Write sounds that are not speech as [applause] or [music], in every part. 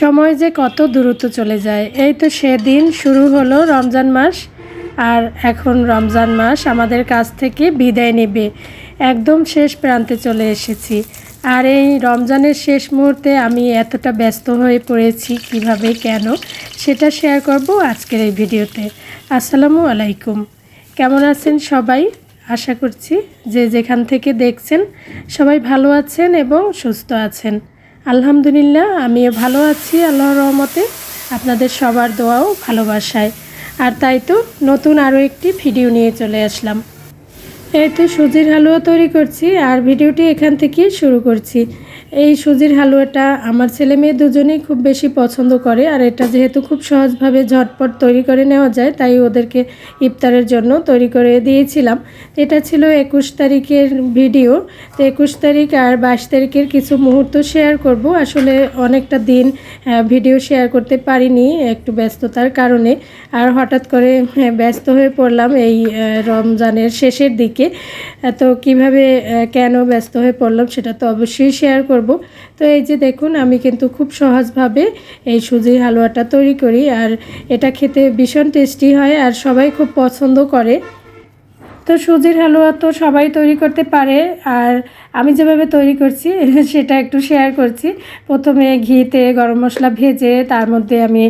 সময় যে কত দ্রুত চলে যায়। এই তো সেদিন শুরু হলো রমজান মাস, আর এখন রমজান মাস আমাদের কাছ থেকে বিদায় নেবে। একদম শেষ প্রান্তে চলে এসেছি। আর এই রমজানের শেষ মুহূর্তে আমি এতটা ব্যস্ত হয়ে পড়েছি, কীভাবে, কেন, সেটা শেয়ার করব আজকের এই ভিডিওতে। আসসালামু আলাইকুম। কেমন আছেন সবাই? আশা করছি যে যেখান থেকে দেখছেন সবাই ভালো আছেন এবং সুস্থ আছেন। আলহামদুলিল্লাহ, আমিও ভালো আছি, আল্লাহর রহমতে। আপনাদের সবার দোয়াও ভালোবাসায়। আর তাই তো নতুন আরও একটি ভিডিও নিয়ে চলে আসলাম। এই তো সুজির হালুয়া তৈরি করছি আর ভিডিওটি এখান থেকেই শুরু করছি। এই সুজির হালুয়াটা আমার ছেলে মেয়ে দুজনেই খুব বেশি পছন্দ করে আর এটা যেহেতু খুব সহজভাবে ঝটপট তৈরি করে নেওয়া যায় তাই ওদেরকে ইফতারের জন্য তৈরি করে দিয়েছিলাম। এটা ছিল একুশ তারিখের ভিডিও। তো একুশ তারিখ আর বাইশ তারিখের কিছু মুহূর্ত শেয়ার করব। আসলে অনেকটা দিন ভিডিও শেয়ার করতে পারিনি একটু ব্যস্ততার কারণে। আর হঠাৎ করে হ্যাঁ, ব্যস্ত হয়ে পড়লাম এই রমজানের শেষের দিকে। আহ, তো কীভাবে কেন ব্যস্ত হয়ে পড়লাম সেটা তো অবশ্যই শেয়ার করব। তো এই যে দেখুন আমি কিন্তু খুব সহজভাবে এই সুজির হালুয়াটা তৈরি করি আর এটা খেতে ভীষণ টেস্টি হয় আর সবাই খুব পছন্দ করে। তো সুজির হালুয়া তো সবাই তৈরি করতে পারে আর আমি যেভাবে তৈরি করছি [laughs] সেটা একটু শেয়ার করছি। প্রথমে ঘিতে গরম মশলা ভেজে তার মধ্যে আমি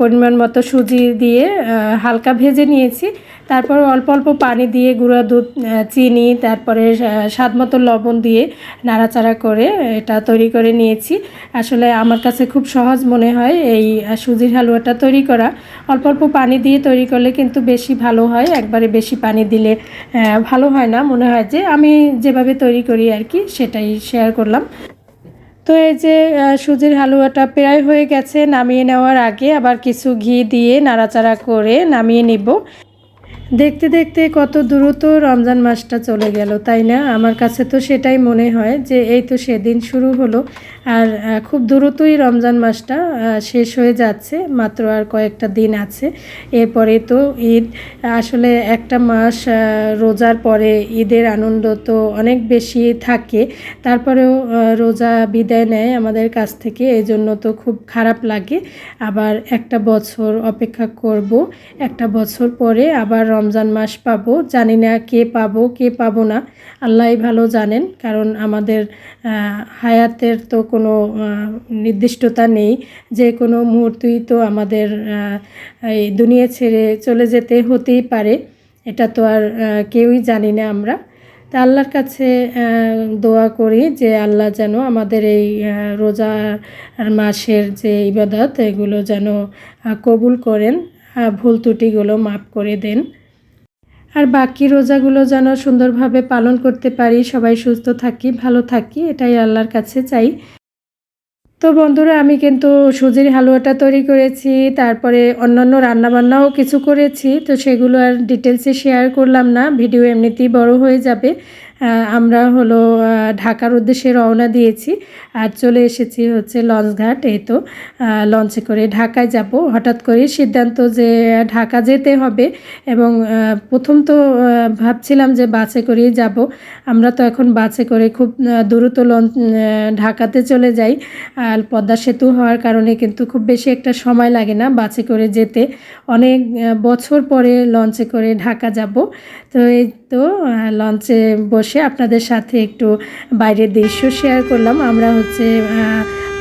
পরিমাণ মতো সুজি দিয়ে হালকা ভেজে নিয়েছি। তারপর অল্প অল্প পানি দিয়ে গুঁড়ো দুধ চিনি, তারপরে স্বাদ মতো লবণ দিয়ে নাড়াচাড়া করে এটা তৈরি করে নিয়েছি। আসলে আমার কাছে খুব সহজ মনে হয় এই সুজির হালুয়াটা তৈরি করা। অল্প অল্প পানি দিয়ে তৈরি করলে কিন্তু বেশি ভালো হয়, একবারে বেশি পানি দিলে ভালো হয় না। মনে হয় যে আমি যেভাবে তৈরি করি আর কি, সেটাই শেয়ার করলাম। তো এই যে সুজির হালুয়াটা প্রায় হয়ে গেছে, নামিয়ে নেওয়ার আগে আবার কিছু ঘি দিয়ে নাড়াচাড়া করে নামিয়ে নিব। দেখতে দেখতে কত দ্রুত রমজান মাসটা চলে গেল, তাই না? আমার কাছে তো সেটাই মনে হয় যে এই তো সেদিন শুরু হলো। আর খুব দ্রুতই রমজান মাসটা শেষ হয়ে যাচ্ছে, মাত্র আর কয়েকটা দিন আছে। এরপরে তো ঈদ, আসলে একটা মাস রোজার পরে ঈদের আনন্দ তো অনেক বেশি থাকে। তারপরেও রোজা বিদায় নেয় আমাদের কাছ থেকে এই জন্য তো খুব খারাপ লাগে। আবার একটা বছর অপেক্ষা করব, একটা বছর পরে আবার রমজান মাস পাবো। জানি না কে পাবো কে পাবো না, আল্লাহই ভালো জানেন। কারণ আমাদের হায়াতের তো কোনো নির্দিষ্টতা নেই যে কোনো মুহূর্তেই তো আমাদের এই দুনিয়া ছেড়ে চলে যেতে হতেই পারে। এটা তো আর কেউই জানি না আমরা। তা আল্লাহর কাছে দোয়া করি যে আল্লাহ যেন আমাদের এই রোজা মাসের যে ইবাদত, এগুলো যেন কবুল করেন ভুল ত্রুটিগুলো মাফ করে দেন। আর বাকি রোজাগুলো যেন সুন্দরভাবে পালন করতে পারি। সবাই সুস্থ থাকি, ভালো থাকি, এটাই আল্লাহর কাছে চাই। তো বন্ধুরা, আমি কিন্তু সুজির হালুয়াটা তৈরি করেছি, তারপরে অন্যান্য রান্নাবান্নাও কিছু করেছি, তো সেগুলো আর ডিটেলসে শেয়ার করলাম না ভিডিও এমনিতেই বড় হয়ে যাবে। আমরা হলো ঢাকার উদ্দেশ্যে রওনা দিয়েছি আর চলে এসেছি হচ্ছে লঞ্চঘাট। এই তো লঞ্চে করে ঢাকায় যাব। হঠাৎ করে সিদ্ধান্ত যে ঢাকা যেতে হবে এবং প্রথম তো ভাবছিলাম যে বাসে করেই যাব। আমরা তো এখন বাসে করে খুব দ্রুত লঞ্চ ঢাকাতে চলে যাই। আর পদ্মা সেতু হওয়ার কারণে কিন্তু খুব বেশি একটা সময় লাগে না বাসে করে যেতে। অনেক বছর পরে লঞ্চে করে ঢাকা যাব। তো এই তো লঞ্চে বসে আপনাদের সাথে একটু বাইরের দৃশ্য শেয়ার করলাম। আমরা হচ্ছে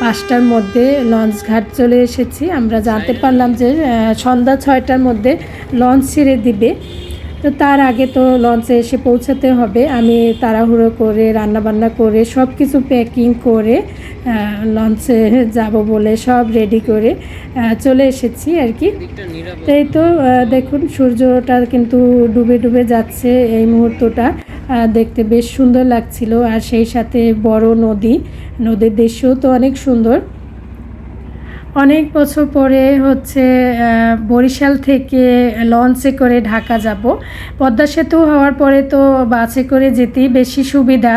পাঁচটার মধ্যে লঞ্চ ঘাট চলে এসেছি। আমরা জানতে পারলাম যে সন্ধ্যা ছয়টার মধ্যে লঞ্চ ছেড়ে দিবে। তো তার আগে তো লঞ্চে এসে পৌঁছাতে হবে। আমি তাড়াহুড়ো করে রান্নাবান্না করে সব কিছু প্যাকিং করে লঞ্চে যাব বলে সব রেডি করে চলে এসেছি আর কি। তাই তো দেখুন সূর্যটা কিন্তু ডুবে ডুবে যাচ্ছে এই মুহূর্তটা। দেখতে বেশ সুন্দর লাগছিল। আর সেই সাথে বড় নদী, নদীর দৃশ্যও তো অনেক সুন্দর। অনেক বছর পরে হচ্ছে বরিশাল থেকে লঞ্চে করে ঢাকা যাব। পদ্মা সেতু হওয়ার পরে তো বাসে করে যেতেই বেশি সুবিধা।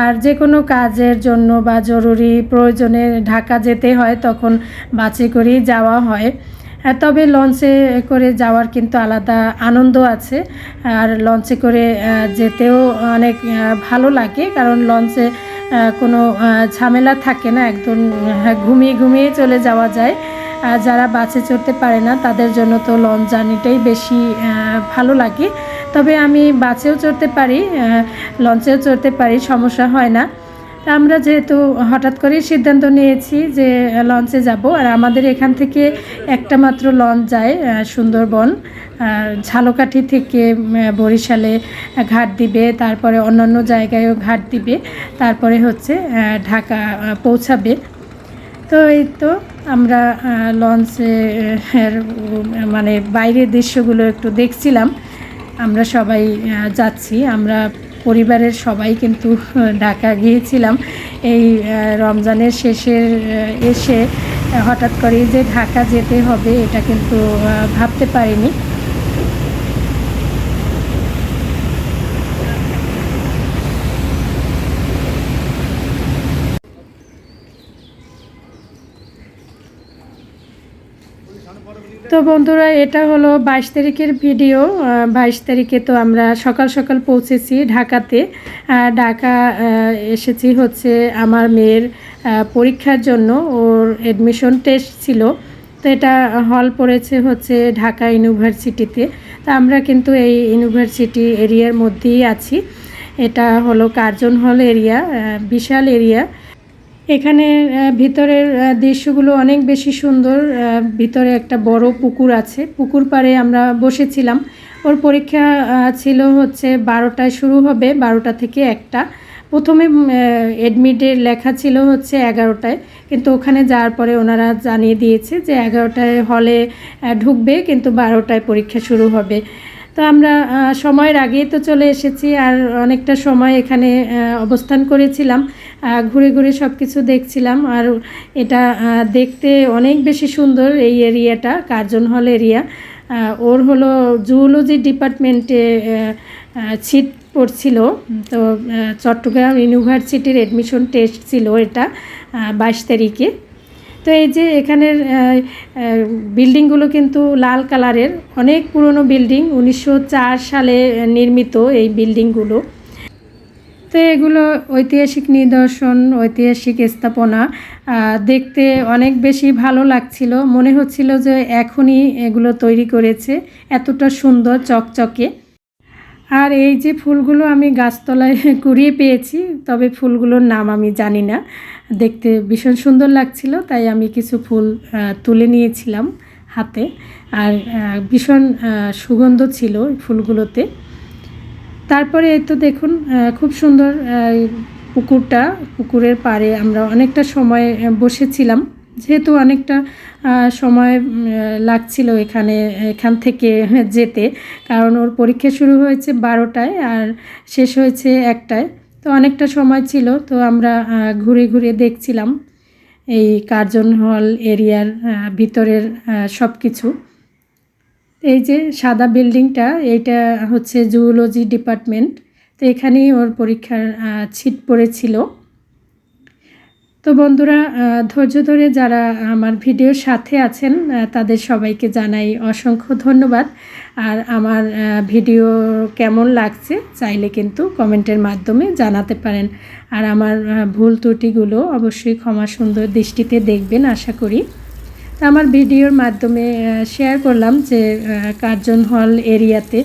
আর যে কোনো কাজের জন্য বা জরুরি প্রয়োজনে ঢাকা যেতে হয়, তখন বাসে করেই যাওয়া হয়। তবে লঞ্চে করে যাওয়ার কিন্তু আলাদা আনন্দ আছে। আর লঞ্চে করে যেতেও অনেক ভালো লাগে। কারণ লঞ্চে কোনো ঝামেলা থাকে না, একদম ঘুমিয়ে ঘুমিয়ে চলে যাওয়া যায়। আর যারা বাসে চড়তে পারে না, তাদের জন্য তো লঞ্চ জার্নিটাই বেশি ভালো লাগে। তবে আমি বাসেও চড়তে পারি লঞ্চেও চড়তে পারি, সমস্যা হয় না। তা আমরা যেহেতু হঠাৎ করেই সিদ্ধান্ত নিয়েছি যে লঞ্চে যাব। আর আমাদের এখান থেকে একটা মাত্র লঞ্চ যায় সুন্দরবন। ঝালকাঠি থেকে বরিশালে ঘাট দিবে, তারপরে অন্যান্য জায়গায়ও ঘাট দিবে, তারপরে হচ্ছে ঢাকা পৌঁছাবে। তো এই তো আমরা লঞ্চে মানে বাইরের দৃশ্যগুলো একটু দেখছিলাম। আমরা সবাই যাচ্ছি। আমরা পরিবারের সবাই কিন্তু ঢাকা গিয়েছিলাম। এই রমজানের শেষের এসে হঠাৎ করেই যে ঢাকা যেতে হবে, এটা কিন্তু ভাবতে পারিনি। তো বন্ধুরা, এটা হলো বাইশ তারিখের ভিডিও। বাইশ তারিখে তো আমরা সকাল সকাল পৌঁছেছি ঢাকাতে। ঢাকা এসেছি হচ্ছে আমার মেয়ের পরীক্ষার জন্য। ওর অ্যাডমিশন টেস্ট ছিল। তো এটা হল পড়েছে হচ্ছে ঢাকা ইউনিভার্সিটিতে তো আমরা কিন্তু এই ইউনিভার্সিটি এরিয়ার মধ্যেই আছি। এটা হলো কার্জন হল এরিয়া বিশাল এরিয়া এখানে ভিতরের দৃশ্যগুলো অনেক বেশি সুন্দর। ভিতরে একটা বড় পুকুর আছে। পুকুর পাড়ে আমরা বসেছিলাম। ওর পরীক্ষা ছিল হচ্ছে বারোটায় শুরু হবে, বারোটা থেকে একটা। প্রথমে এডমিটের লেখা ছিল হচ্ছে এগারোটায়। কিন্তু ওখানে যাওয়ার পরে ওনারা জানিয়ে দিয়েছে যে এগারোটায় হলে ঢুকবে, কিন্তু বারোটায় পরীক্ষা শুরু হবে। তো আমরা সময়ের আগেই তো চলে এসেছি। আর অনেকটা সময় এখানে অবস্থান করেছিলাম। ঘুরে ঘুরে সব কিছু দেখছিলাম আর এটা দেখতে অনেক বেশি সুন্দর এই এরিয়াটা, কার্জন হল এরিয়া। ওর হলো জুওলজি ডিপার্টমেন্টে ছিট পড়ছিল। তো চট্টগ্রাম ইউনিভার্সিটির এডমিশন টেস্ট ছিল এটা বাইশ তারিখে। তো এই যে এখানের বিল্ডিংগুলো কিন্তু লাল কালারের। অনেক পুরনো বিল্ডিং, উনিশশো চার সালে নির্মিত এই বিল্ডিংগুলো। তো এগুলো ঐতিহাসিক নিদর্শন, ঐতিহাসিক স্থাপনা দেখতে অনেক বেশি ভালো লাগছিল। মনে হচ্ছিল যে এখনই এগুলো তৈরি করেছে, এতটা সুন্দর চকচকে। আর এই যে ফুলগুলো আমি গাছতলায় [laughs] কুড়িয়ে পেয়েছি, তবে ফুলগুলোর নাম আমি জানি না। দেখতে ভীষণ সুন্দর লাগছিল, তাই আমি কিছু ফুল তুলে নিয়েছিলাম হাতে। আর ভীষণ সুগন্ধ ছিল ফুলগুলোতে। তারপরে তো দেখুন খুব সুন্দর পুকুরটা, পুকুরের পাড়ে আমরা অনেকটা সময় বসেছিলাম। যেহেতু অনেকটা সময় লাগছিল এখানে, এখান থেকে [laughs] যেতে, কারণ ওর পরীক্ষা শুরু হয়েছে বারোটায় আর শেষ হয়েছে একটায়। তো অনেকটা সময় ছিল, তো আমরা ঘুরে ঘুরে দেখছিলাম এই কার্জন হল এরিয়ার ভিতরের সব কিছু এই যে সাদা বিল্ডিংটা, এইটা হচ্ছে জুওলজি ডিপার্টমেন্ট তো এখানেই ওর পরীক্ষার ছিট পড়েছিল। তো বন্ধুরা ধৈর্য ধরে যারা আমার ভিডিওর সাথে আছেন তাদের সবাইকে জানাই অসংখ্য ধন্যবাদ। আর আমার ভিডিও কেমন লাগছে, চাইলে কিন্তু কমেন্টের মাধ্যমে জানাতে পারেন। আর আমার ভুল ত্রুটিগুলো অবশ্যই ক্ষমা সুন্দর দৃষ্টিতে দেখবেন, আশা করি। তো আমার ভিডিওর মাধ্যমে শেয়ার করলাম যে কার্জন হল এরিয়াতে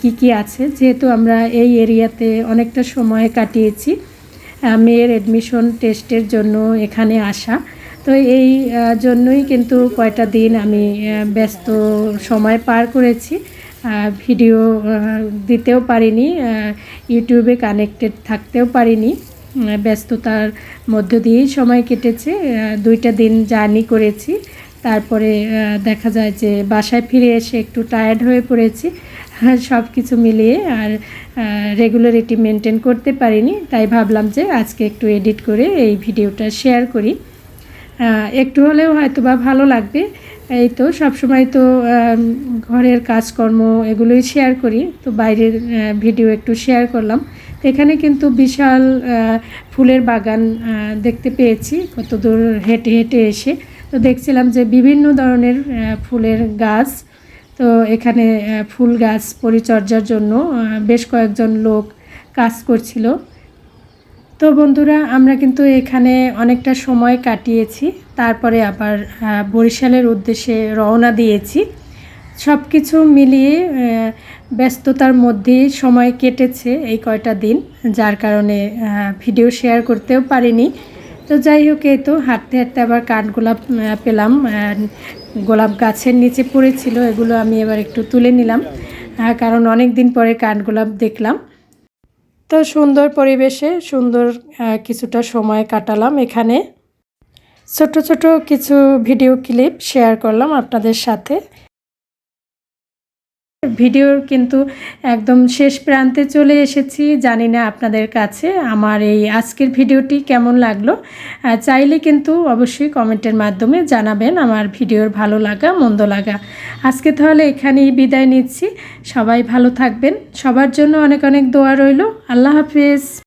কি কি আছে। যেহেতু আমরা এই এরিয়াতে অনেকটা সময় কাটিয়েছি মেয়ের এডমিশন টেস্টের জন্য এখানে আসা। তো এই জন্যই কিন্তু কয়টা দিন আমি ব্যস্ত সময় পার করেছি। ভিডিও দিতেও পারিনি ইউটিউবে কানেক্টেড থাকতেও পারিনি। ব্যস্ততার মধ্য দিয়েই সময় কেটেছে। দুইটা দিন জার্নি করেছি। তারপরে দেখা যায় যে বাসায় ফিরে এসে একটু টায়ার্ড হয়ে পড়েছি। [laughs] সব কিছু মিলিয়ে আর রেগুলারিটি মেনটেন করতে পারিনি। তাই ভাবলাম যে আজকে একটু এডিট করে এই ভিডিওটা শেয়ার করি। একটু হলেও হয়তো বা ভালো লাগবে। এই তো সবসময় তো ঘরের কাজকর্ম এগুলোই শেয়ার করি। তো বাইরের ভিডিও একটু শেয়ার করলাম। এখানে কিন্তু বিশাল ফুলের বাগান দেখতে পেয়েছি কত দূর হেঁটে হেঁটে এসে। তো দেখছিলাম যে বিভিন্ন ধরনের ফুলের গাছ। তো এখানে ফুল গাছ পরিচর্যার জন্য বেশ কয়েকজন লোক কাজ করছিল। তো বন্ধুরা, আমরা কিন্তু এখানে অনেকটা সময় কাটিয়েছি। তারপরে আবার বরিশালের উদ্দেশ্যে রওনা দিয়েছি। সব কিছু মিলিয়ে ব্যস্ততার মধ্যে সময় কেটেছে এই কয়টা দিন, যার কারণে ভিডিও শেয়ার করতেও পারিনি। তো যাই হোক, এই তো হাঁটতে হাঁটতে আবার কাঠগোলাপ পেলাম গোলাপ গাছের নিচে পড়েছিল, এগুলো আমি এবার একটু তুলে নিলাম কারণ অনেক দিন পরে কাঠগোলাপ দেখলাম। তো সুন্দর পরিবেশে সুন্দর কিছুটা সময় কাটালাম এখানে। ছোট ছোট কিছু ভিডিও ক্লিপ শেয়ার করলাম আপনাদের সাথে। ভিডিওর কিন্তু একদম শেষ প্রান্তে চলে এসেছি। জানি না আপনাদের কাছে আমার এই আজকের ভিডিওটি কেমন লাগল। চাইলে কিন্তু অবশ্যই কমেন্টের মাধ্যমে জানাবেন আমার ভিডিওর ভালো লাগা, মন্দ লাগা। আজকে তাহলে এখানেই বিদায় নিচ্ছি। সবাই ভালো থাকবেন। সবার জন্য অনেক অনেক দোয়া রইল। আল্লাহ হাফিজ।